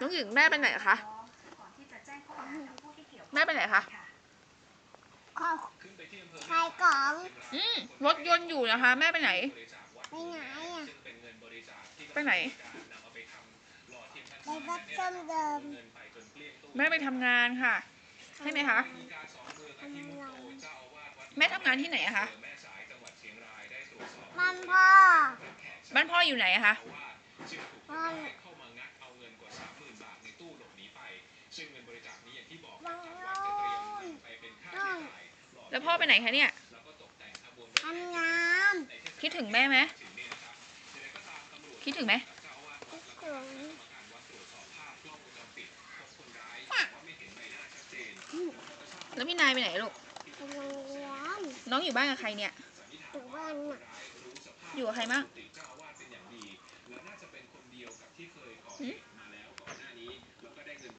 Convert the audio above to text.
น้องหญิงแม่ไปไหนคะ แม่ไปไหนคะขอขายกล่องอืมรถยนต์อยู่นะคะ แม่ไปไหน ไปไหนอะ ไปไหน ไปรับเติมเดิมแม่ไปทำงานค่ะ ใช่ไหมคะ ทำงานแม่ทำงานที่ไหนอะคะ มันพ่อบ้านพ่ออยู่ไหนอะคะ พ่อวางโน่นนู่น แล้วพ่อไปไหนคะเนี่ยทำงานคิดถึงแม่ไหมคิดถึงไหมคิดถึงแล้วพี่นายไปไหนลูกไปโรงเรียนน้องอยู่บ้านกับใครเนี่ยถึงบ้านน่ะอยู่กับใครบ้าง